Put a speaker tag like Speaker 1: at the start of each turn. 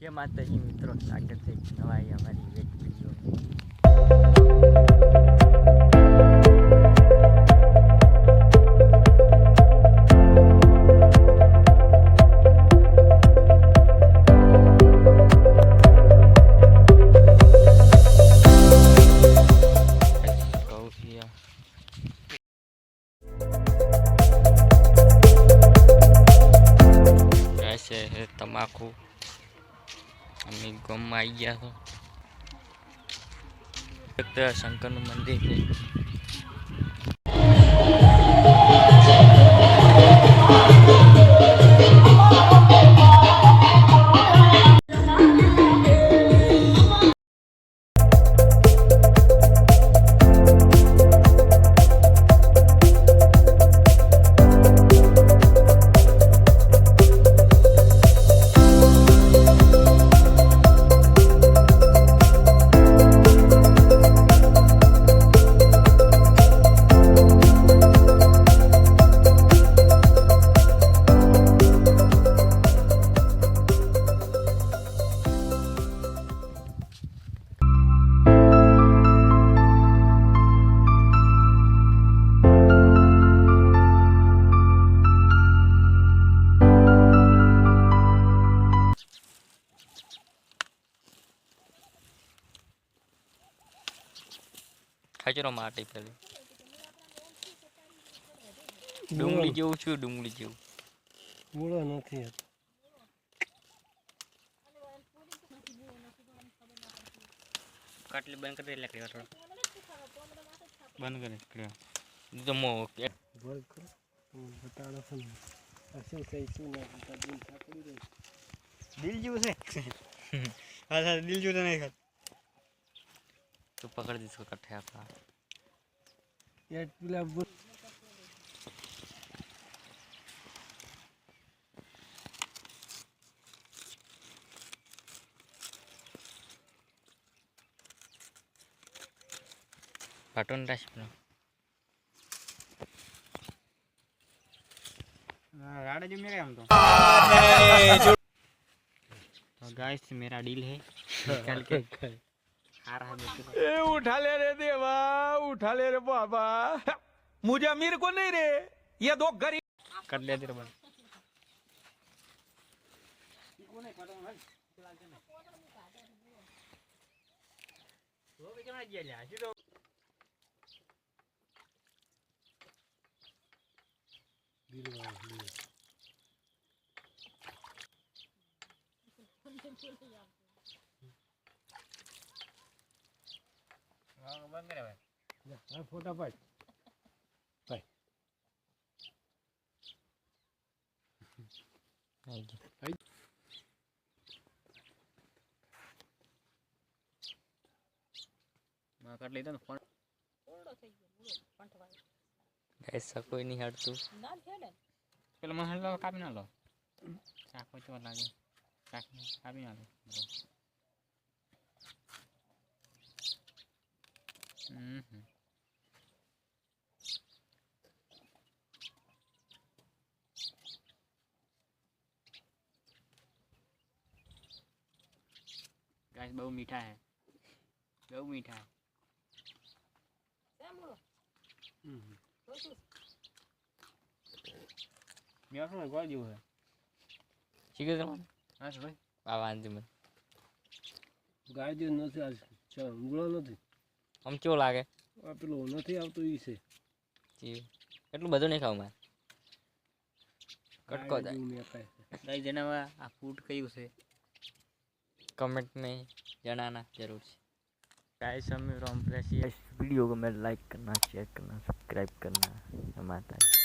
Speaker 1: કે માતાજી મિત્રો સ્વાગત છે નવા અમારી એક વીડિયો તમાકુ અમે ગામમાં આવી ગયા એક શંકરનું મંદિર ખચરો માટી પેલી. ડુંગળી જેવું છું ડુંગળી જેવું.
Speaker 2: મૂળો નથી
Speaker 1: કાટલી બંધ કરી એટલે કર્યો બંધ કરી કર્યો તો મો
Speaker 2: બોલ કરો બતાડો છું શું થઈ શું ના થતા દિલ
Speaker 3: જેવું છે. હા દિલ જેવું તો નહીં ખાત
Speaker 1: तो पकड़ दी इसको
Speaker 2: कट्ठे का। यार
Speaker 1: डैश பட்டன் டேஷ்
Speaker 3: राडा जो मेरे हम तो।, तो गाइस मेरा डील है। कल के।
Speaker 4: ए, उठा ले रे देवा, उठा ले रे बाबा। मुझे अमीर को नहीं रे, ये दो गरीब
Speaker 3: कर लिया तेरे बन
Speaker 2: બંધ કરે ભાઈ
Speaker 1: ફોટા ભાઈ.
Speaker 3: ભાઈ કાઢ લીધો ને ફોન.
Speaker 1: ગાઈસ કોઈ નહીં હાડતું.
Speaker 3: ના હેડે. પેલો મને હલો કાપી ના લો. ચાકો તો લાગે. ચાકો કાપી ના લો. Yes. Mm -hmm. Guys, બહુ મીઠા હે બહુ મીઠા મેં શું ગોળ જેવું હે
Speaker 1: શીખે તમારે
Speaker 3: હા ભાઈ
Speaker 1: આ વાંધી મને
Speaker 2: ગાય જેવું નથી આજ મૂળો નથી
Speaker 1: આમ કેવું લાગે
Speaker 2: આ પેલું નથી આવતું ઈ છે
Speaker 1: જી એટલું બધું નહીં ખાવું મારે કટકો જાય
Speaker 3: ગાઈ જણાવવા આ ફૂડ કયું છે
Speaker 1: કમેન્ટ में જણાના જરૂર છે गाइस हम रोम प्रेस वीडियो को मैं लाइक करना शेयर करना सब्सक्राइब करना हमारा